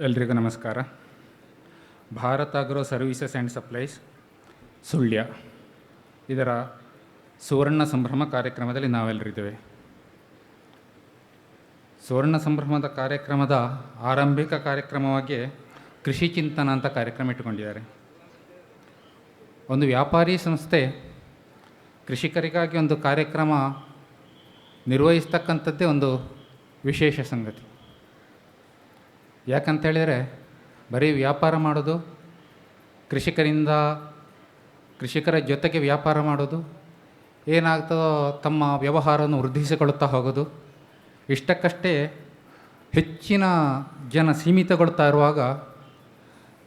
ಎಲ್ರಿಗೂ ನಮಸ್ಕಾರ. Bharat agro services and supplies Sullia. ಇದರ ಸುವರ್ಣ ಸಂಭ್ರಮ ಕಾರ್ಯಕ್ರಮದಲ್ಲಿ ನಾವೆಲ್ಲರಿದ್ದೇವೆ. ಸುವರ್ಣ ಸಂಭ್ರಮದ ಕಾರ್ಯಕ್ರಮದ ಆರಂಭಿಕ ಕಾರ್ಯಕ್ರಮವಾಗಿ ಕೃಷಿ ಚಿಂತನ ಅಂತ ಕಾರ್ಯಕ್ರಮ ಇಟ್ಟುಕೊಂಡಿದ್ದಾರೆ. ಒಂದು ವ್ಯಾಪಾರಿ ಸಂಸ್ಥೆ ಕೃಷಿಕರಿಗಾಗಿ ಒಂದು ಕಾರ್ಯಕ್ರಮ ನಿರ್ವಹಿಸ್ತಕ್ಕಂಥದ್ದೇ ಒಂದು ವಿಶೇಷ ಸಂಗತಿ. ಯಾಕಂತ ಹೇಳಿದರೆ ಬರೀ ವ್ಯಾಪಾರ ಮಾಡೋದು, ಕೃಷಿಕರಿಂದ, ಕೃಷಿಕರ ಜೊತೆಗೆ ವ್ಯಾಪಾರ ಮಾಡೋದು, ಏನಾಗ್ತದೋ ತಮ್ಮ ವ್ಯವಹಾರವನ್ನು ವೃದ್ಧಿಸಿಕೊಳ್ಳುತ್ತಾ ಹೋಗೋದು, ಇಷ್ಟಕ್ಕಷ್ಟೇ ಹೆಚ್ಚಿನ ಜನ ಸೀಮಿತಗೊಳ್ತಾ ಇರುವಾಗ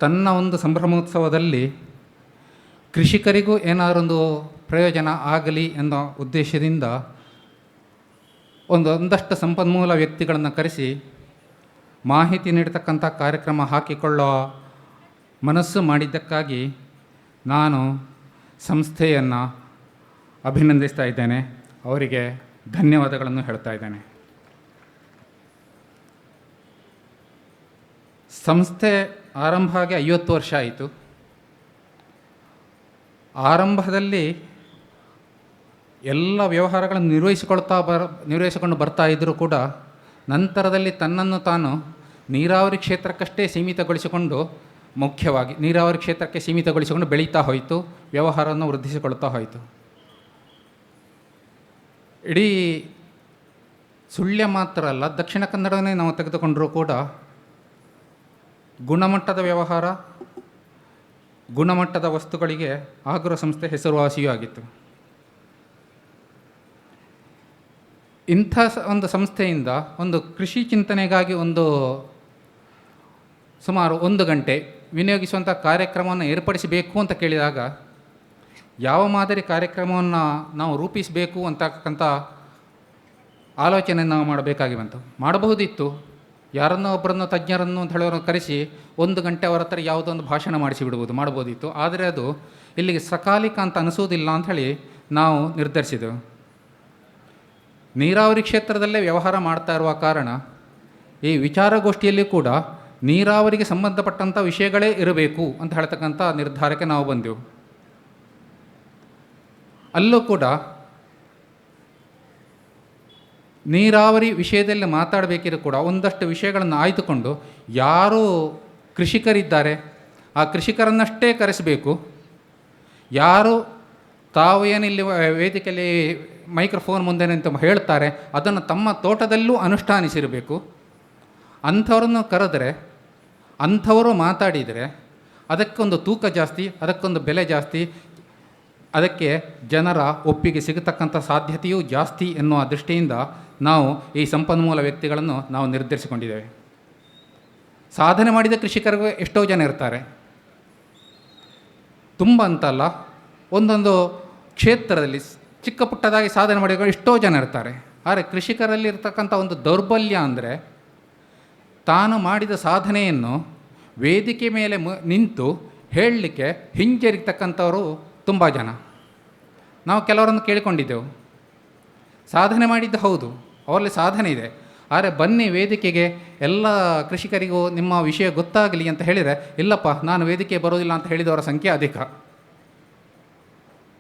ತನ್ನ ಒಂದು ಸಂಭ್ರಮೋತ್ಸವದಲ್ಲಿ ಕೃಷಿಕರಿಗೂ ಏನಾದರೊಂದು ಪ್ರಯೋಜನ ಆಗಲಿ ಅನ್ನೋ ಉದ್ದೇಶದಿಂದ ಒಂದು ಒಂದಷ್ಟು ಸಂಪನ್ಮೂಲ ವ್ಯಕ್ತಿಗಳನ್ನು ಕರೆಸಿ ಮಾಹಿತಿ ನೀಡತಕ್ಕಂಥ ಕಾರ್ಯಕ್ರಮ ಹಾಕಿಕೊಳ್ಳೋ ಮನಸ್ಸು ಮಾಡಿದ್ದಕ್ಕಾಗಿ ನಾನು ಸಂಸ್ಥೆಯನ್ನು ಅಭಿನಂದಿಸ್ತಾ ಇದ್ದೇನೆ. ಅವರಿಗೆ ಧನ್ಯವಾದಗಳನ್ನು ಹೇಳ್ತಾ ಇದ್ದೇನೆ. ಸಂಸ್ಥೆ ಆರಂಭ ಆಗಿ ಐವತ್ತು ವರ್ಷ ಆಯಿತು. ಆರಂಭದಲ್ಲಿ ಎಲ್ಲ ವ್ಯವಹಾರಗಳನ್ನು ನಿರ್ವಹಿಸಿಕೊಳ್ತಾ ಬರ ನಿರ್ವಹಿಸಿಕೊಂಡು ಬರ್ತಾ ಇದ್ದರೂ ಕೂಡ ನಂತರದಲ್ಲಿ ತನ್ನನ್ನು ತಾನು ನೀರಾವರಿ ಕ್ಷೇತ್ರಕ್ಕಷ್ಟೇ ಸೀಮಿತಗೊಳಿಸಿಕೊಂಡು ಮುಖ್ಯವಾಗಿ ನೀರಾವರಿ ಕ್ಷೇತ್ರಕ್ಕೆ ಸೀಮಿತಗೊಳಿಸಿಕೊಂಡು ಬೆಳೀತಾ ಹೋಯಿತು, ವ್ಯವಹಾರವನ್ನು ವೃದ್ಧಿಸಿಕೊಳ್ತಾ ಹೋಯಿತು. ಇಡೀ ಸುಳ್ಯ ಮಾತ್ರ ಅಲ್ಲ, ದಕ್ಷಿಣ ಕನ್ನಡವನ್ನೇ ನಾವು ತೆಗೆದುಕೊಂಡರೂ ಕೂಡ ಗುಣಮಟ್ಟದ ವ್ಯವಹಾರ, ಗುಣಮಟ್ಟದ ವಸ್ತುಗಳಿಗೆ ಆಗ್ರ ಸಂಸ್ಥೆ ಹೆಸರುವಾಸಿಯೂ ಆಗಿತ್ತು. ಇಂಥ ಒಂದು ಸಂಸ್ಥೆಯಿಂದ ಒಂದು ಕೃಷಿ ಚಿಂತನೆಗಾಗಿ ಒಂದು ಸುಮಾರು ಒಂದು ಗಂಟೆ ವಿನಿಯೋಗಿಸುವಂಥ ಕಾರ್ಯಕ್ರಮವನ್ನು ಏರ್ಪಡಿಸಬೇಕು ಅಂತ ಕೇಳಿದಾಗ, ಯಾವ ಮಾದರಿ ಕಾರ್ಯಕ್ರಮವನ್ನು ನಾವು ರೂಪಿಸಬೇಕು ಅಂತಕ್ಕಂಥ ಆಲೋಚನೆ ನಾವು ಮಾಡಬೇಕಾಗಿ ಬಂತು. ಮಾಡಬಹುದಿತ್ತು. ಯಾರನ್ನೋ ಒಬ್ಬರನ್ನು ತಜ್ಞರನ್ನು ಅಂತ ಹೇಳೋರನ್ನು ಕರೆಸಿ ಒಂದು ಗಂಟೆ ಅವರ ಹತ್ರ ಯಾವುದೋ ಒಂದು ಭಾಷಣ ಮಾಡಿಸಿ ಬಿಡ್ಬೋದು ಮಾಡ್ಬೋದಿತ್ತು ಆದರೆ ಅದು ಇಲ್ಲಿಗೆ ಸಕಾಲಿಕ ಅಂತ ಅನಿಸೋದಿಲ್ಲ ಅಂಥೇಳಿ ನಾವು ನಿರ್ಧರಿಸಿದೆವು. ನೀರಾವರಿ ಕ್ಷೇತ್ರದಲ್ಲೇ ವ್ಯವಹಾರ ಮಾಡ್ತಾ ಇರುವ ಕಾರಣ ಈ ವಿಚಾರಗೋಷ್ಠಿಯಲ್ಲಿ ಕೂಡ ನೀರಾವರಿಗೆ ಸಂಬಂಧಪಟ್ಟಂಥ ವಿಷಯಗಳೇ ಇರಬೇಕು ಅಂತ ಹೇಳ್ತಕ್ಕಂಥ ನಿರ್ಧಾರಕ್ಕೆ ನಾವು ಬಂದೆವು. ಅಲ್ಲೂ ಕೂಡ ನೀರಾವರಿ ವಿಷಯದಲ್ಲಿ ಮಾತಾಡಬೇಕಿರೋ ಕೂಡ ಒಂದಷ್ಟು ವಿಷಯಗಳನ್ನು ಆಯ್ದುಕೊಂಡು ಯಾರು ಕೃಷಿಕರಿದ್ದಾರೆ ಆ ಕೃಷಿಕರನ್ನಷ್ಟೇ ಕರೆಸಬೇಕು. ಯಾರು ತಾವು ಏನಿಲ್ಲಿ ವೇದಿಕೆಯಲ್ಲಿ ಮೈಕ್ರೋಫೋನ್ ಮುಂದೆ ನಿಂತು ಹೇಳ್ತಾರೆ ಅದನ್ನು ತಮ್ಮ ತೋಟದಲ್ಲೂ ಅನುಷ್ಠಾನಿಸಿರಬೇಕು. ಅಂಥವ್ರನ್ನು ಕರೆದರೆ ಅಂಥವರು ಮಾತಾಡಿದರೆ ಅದಕ್ಕೊಂದು ತೂಕ ಜಾಸ್ತಿ, ಅದಕ್ಕೊಂದು ಬೆಲೆ ಜಾಸ್ತಿ, ಅದಕ್ಕೆ ಜನರ ಒಪ್ಪಿಗೆ ಸಿಗತಕ್ಕಂಥ ಸಾಧ್ಯತೆಯೂ ಜಾಸ್ತಿ ಎನ್ನುವ ದೃಷ್ಟಿಯಿಂದ ನಾವು ಈ ಸಂಪನ್ಮೂಲ ವ್ಯಕ್ತಿಗಳನ್ನು ನಾವು ನಿರ್ಧರಿಸಿಕೊಂಡಿದ್ದೇವೆ. ಸಾಧನೆ ಮಾಡಿದ ಕೃಷಿಕರು ಎಷ್ಟೋ ಜನ ಇರ್ತಾರೆ. ತುಂಬ ಅಂತಲ್ಲ, ಒಂದೊಂದು ಕ್ಷೇತ್ರದಲ್ಲಿ ಚಿಕ್ಕ ಪುಟ್ಟದಾಗಿ ಸಾಧನೆ ಮಾಡಿದ ಎಷ್ಟೋ ಜನ ಇರ್ತಾರೆ. ಆದರೆ ಕೃಷಿಕರಲ್ಲಿ ಇರ್ತಕ್ಕಂಥ ಒಂದು ದೌರ್ಬಲ್ಯ ಅಂದರೆ ತಾನು ಮಾಡಿದ ಸಾಧನೆಯನ್ನು ವೇದಿಕೆ ಮೇಲೆ ನಿಂತು ಹೇಳಲಿಕ್ಕೆ ಹಿಂಜರಿತಕ್ಕಂಥವರು ತುಂಬ ಜನ. ನಾವು ಕೆಲವರನ್ನು ಕೇಳಿಕೊಂಡಿದ್ದೆವು. ಸಾಧನೆ ಮಾಡಿದ್ದು ಹೌದು, ಅವರಲ್ಲಿ ಸಾಧನೆ ಇದೆ. ಆದರೆ ಬನ್ನಿ ವೇದಿಕೆಗೆ, ಎಲ್ಲ ಕೃಷಿಕರಿಗೂ ನಿಮ್ಮ ವಿಷಯ ಗೊತ್ತಾಗಲಿ ಅಂತ ಹೇಳಿದರೆ, ಇಲ್ಲಪ್ಪ, ನಾನು ವೇದಿಕೆ ಬರೋದಿಲ್ಲ ಅಂತ ಹೇಳಿದವರ ಸಂಖ್ಯೆ ಅಧಿಕ.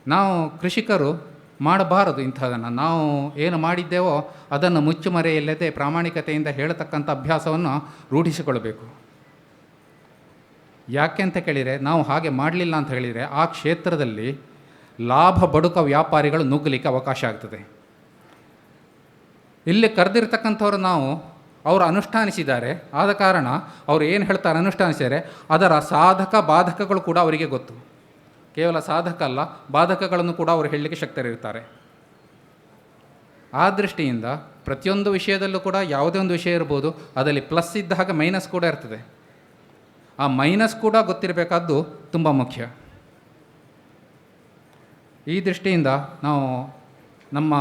ನಾವು ಕೃಷಿಕರು ಮಾಡಬಾರದು ಇಂಥದನ್ನು. ನಾವು ಏನು ಮಾಡಿದ್ದೇವೋ ಅದನ್ನು ಮುಚ್ಚುಮರೆಯಿಲ್ಲದೆ ಪ್ರಾಮಾಣಿಕತೆಯಿಂದ ಹೇಳತಕ್ಕಂಥ ಅಭ್ಯಾಸವನ್ನು ರೂಢಿಸಿಕೊಳ್ಬೇಕು ಯಾಕೆ ಅಂತ ಕೇಳಿದರೆ, ನಾವು ಹಾಗೆ ಮಾಡಲಿಲ್ಲ ಅಂತ ಹೇಳಿದರೆ, ಆ ಕ್ಷೇತ್ರದಲ್ಲಿ ಲಾಭ ಬಡುಕ ವ್ಯಾಪಾರಿಗಳು ನುಗ್ಗಲಿಕ್ಕೆ ಅವಕಾಶ ಆಗ್ತದೆ. ಇಲ್ಲಿ ಕರೆದಿರ್ತಕ್ಕಂಥವ್ರು ನಾವು ಅವರು ಅನುಷ್ಠಾನಿಸಿದ್ದಾರೆ. ಆದ ಕಾರಣ ಅವರು ಏನು ಹೇಳ್ತಾರೆ ಅನುಷ್ಠಾನಿಸಿದರೆ ಅದರ ಸಾಧಕ, ಬಾಧಕಗಳು ಕೂಡ ಅವರಿಗೆ ಗೊತ್ತು. ಕೇವಲ ಸಾಧಕ ಅಲ್ಲ ಬಾಧಕಗಳನ್ನು ಕೂಡ ಅವರು ಹೇಳಲಿಕ್ಕೆ ಶಕ್ತರಿರ್ತಾರೆ ಆ ದೃಷ್ಟಿಯಿಂದ ಪ್ರತಿಯೊಂದು ವಿಷಯದಲ್ಲೂ ಕೂಡ ಯಾವುದೇ ಒಂದು ವಿಷಯ ಇರ್ಬೋದು, ಅದರಲ್ಲಿ ಪ್ಲಸ್ ಇದ್ದ ಹಾಗೆ ಮೈನಸ್ ಕೂಡ ಇರ್ತದೆ. ಆ ಮೈನಸ್ ಕೂಡ ಗೊತ್ತಿರಬೇಕಾದ್ದು ತುಂಬ ಮುಖ್ಯ. ಈ ದೃಷ್ಟಿಯಿಂದ ನಾವು ನಮ್ಮ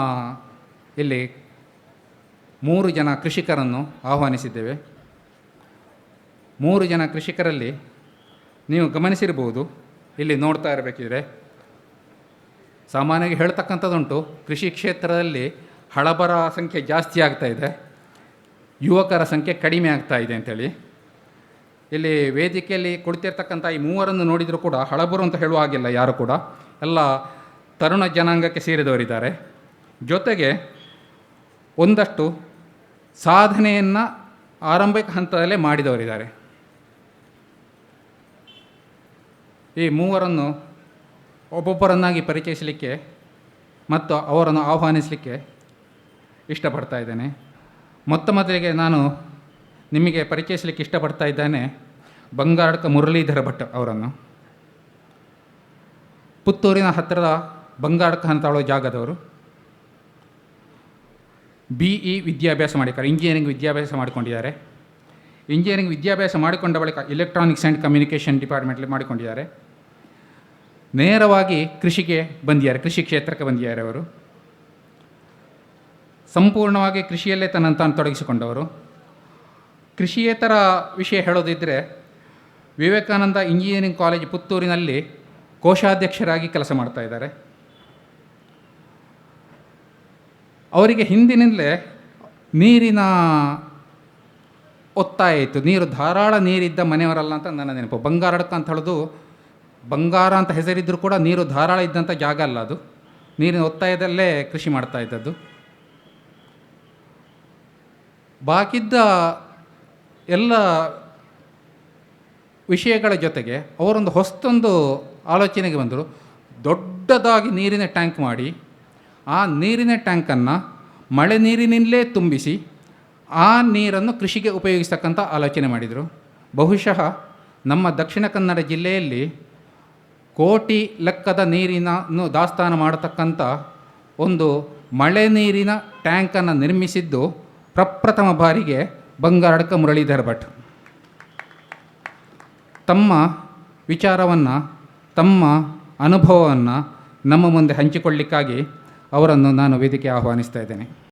ಇಲ್ಲಿ ಮೂರು ಜನ ಕೃಷಿಕರನ್ನು ಆಹ್ವಾನಿಸಿದ್ದೇವೆ. ಮೂರು ಜನ ಕೃಷಿಕರಲ್ಲಿ ನೀವು ಗಮನಿಸಿರ್ಬೋದು ಇಲ್ಲಿ ನೋಡ್ತಾ ಇರಬೇಕಿದ್ರೆ, ಸಾಮಾನ್ಯವಾಗಿ ಹೇಳ್ತಕ್ಕಂಥದ್ದುಂಟು, ಕೃಷಿ ಕ್ಷೇತ್ರದಲ್ಲಿ ಹಳಬರ ಸಂಖ್ಯೆ ಜಾಸ್ತಿ ಆಗ್ತಾ ಇದೆ, ಯುವಕರ ಸಂಖ್ಯೆ ಕಡಿಮೆ ಆಗ್ತಾ ಇದೆ ಅಂತೇಳಿ. ಇಲ್ಲಿ ವೇದಿಕೆಯಲ್ಲಿ ಕುಳಿತಿರ್ತಕ್ಕಂಥ ಈ ಮೂವರನ್ನು ನೋಡಿದರೂ ಕೂಡ ಹಳಬರು ಅಂತ ಹೇಳುವ ಹಾಗಿಲ್ಲ ಯಾರು ಕೂಡ. ಎಲ್ಲ ತರುಣ ಜನಾಂಗಕ್ಕೆ ಸೇರಿದವರಿದ್ದಾರೆ. ಜೊತೆಗೆ ಒಂದಷ್ಟು ಸಾಧನೆಯನ್ನು ಆರಂಭಿಕ ಹಂತದಲ್ಲೇ ಮಾಡಿದವರಿದ್ದಾರೆ. ಈ ಮೂವರನ್ನು ಒಬ್ಬೊಬ್ಬರನ್ನಾಗಿ ಪರಿಚಯಿಸಲಿಕ್ಕೆ ಮತ್ತು ಅವರನ್ನು ಆಹ್ವಾನಿಸಲಿಕ್ಕೆ ಇಷ್ಟಪಡ್ತಾ ಇದ್ದೇನೆ. ಮೊತ್ತ ಮೊದಲಿಗೆ ನಾನು ನಿಮಗೆ ಪರಿಚಯಿಸಲಿಕ್ಕೆ ಇಷ್ಟಪಡ್ತಾ ಇದ್ದೇನೆ ಬಂಗಾರಕ ಮುರಳೀಧರ ಭಟ್ ಅವರನ್ನು. ಪುತ್ತೂರಿನ ಹತ್ತಿರದ ಬಂಗಾರಕ ಅಂತ ಹೇಳೋ ಜಾಗದವರು. ಬಿ ಇ ವಿದ್ಯಾಭ್ಯಾಸ ಮಾಡಿದ್ದಾರೆ, ಇಂಜಿನಿಯರಿಂಗ್ ವಿದ್ಯಾಭ್ಯಾಸ ಮಾಡಿಕೊಂಡಿದ್ದಾರೆ. ಇಂಜಿನಿಯರಿಂಗ್ ವಿದ್ಯಾಭ್ಯಾಸ ಮಾಡಿಕೊಂಡ ಬಳಿಕ ಎಲೆಕ್ಟ್ರಾನಿಕ್ಸ್ ಆ್ಯಂಡ್ ಕಮ್ಯುನಿಕೇಷನ್ ಡಿಪಾರ್ಟ್ಮೆಂಟಲ್ಲಿ ಮಾಡಿಕೊಂಡಿದ್ದಾರೆ. ನೇರವಾಗಿ ಕೃಷಿಗೆ ಬಂದಿದ್ದಾರೆ, ಕೃಷಿ ಕ್ಷೇತ್ರಕ್ಕೆ ಬಂದಿದ್ದಾರೆ ಅವರು. ಸಂಪೂರ್ಣವಾಗಿ ಕೃಷಿಯಲ್ಲೇ ತನ್ನ ತಾನು ತೊಡಗಿಸಿಕೊಂಡವರು. ಕೃಷಿಯೇತರ ವಿಷಯ ಹೇಳೋದಿದ್ದರೆ ವಿವೇಕಾನಂದ ಇಂಜಿನಿಯರಿಂಗ್ ಕಾಲೇಜ್ ಪುತ್ತೂರಿನಲ್ಲಿ ಕೋಶಾಧ್ಯಕ್ಷರಾಗಿ ಕೆಲಸ ಮಾಡ್ತಾ ಇದ್ದಾರೆ. ಅವರಿಗೆ ಹಿಂದಿನಿಂದಲೇ ನೀರಿನ ಒತ್ತಾಯ ಇತ್ತು. ನೀರು ಧಾರಾಳ ನೀರಿದ್ದ ಮನೆಯವರಲ್ಲ ಅಂತ ನನ್ನ ನೆನಪು. ಬಂಗಾರಡ್ಕ ಅಂತ ಹೇಳೋದು ಬಂಗಾರ ಅಂತ ಹೆಸರಿದ್ದರೂ ಕೂಡ ನೀರು ಧಾರಾಳ ಇದ್ದಂಥ ಜಾಗ ಅಲ್ಲ ಅದು. ನೀರಿನ ಒತ್ತಾಯದಲ್ಲೇ ಕೃಷಿ ಮಾಡ್ತಾ ಇದ್ದದ್ದು. ಬಾಕಿದ್ದ ಎಲ್ಲ ವಿಷಯಗಳ ಜೊತೆಗೆ ಅವರೊಂದು ಹೊಸತೊಂದು ಆಲೋಚನೆಗೆ ಬಂದರು. ದೊಡ್ಡದಾಗಿ ನೀರಿನ ಟ್ಯಾಂಕ್ ಮಾಡಿ, ಆ ನೀರಿನ ಟ್ಯಾಂಕನ್ನು ಮಳೆ ನೀರಿನಿಂದಲೇ ತುಂಬಿಸಿ, ಆ ನೀರನ್ನು ಕೃಷಿಗೆ ಉಪಯೋಗಿಸ್ತಕ್ಕಂಥ ಆಲೋಚನೆ ಮಾಡಿದರು. ಬಹುಶಃ ನಮ್ಮ ದಕ್ಷಿಣ ಕನ್ನಡ ಜಿಲ್ಲೆಯಲ್ಲಿ ಕೋಟಿ ಲೆಕ್ಕದ ನೀರಿನ ದಾಸ್ತಾನು ಮಾಡತಕ್ಕಂಥ ಒಂದು ಮಳೆ ನೀರಿನ ಟ್ಯಾಂಕನ್ನು ನಿರ್ಮಿಸಿದ್ದು ಪ್ರಪ್ರಥಮ ಬಾರಿಗೆ ಬಂಗಾರಡ್ಕ ಮುರಳೀಧರ್ ಭಟ್. ತಮ್ಮ ವಿಚಾರವನ್ನು, ತಮ್ಮ ಅನುಭವವನ್ನು ನಮ್ಮ ಮುಂದೆ ಹಂಚಿಕೊಳ್ಳಿಕ್ಕಾಗಿ ಅವರನ್ನು ನಾನು ವೇದಿಕೆ ಆಹ್ವಾನಿಸ್ತಾ ಇದ್ದೇನೆ.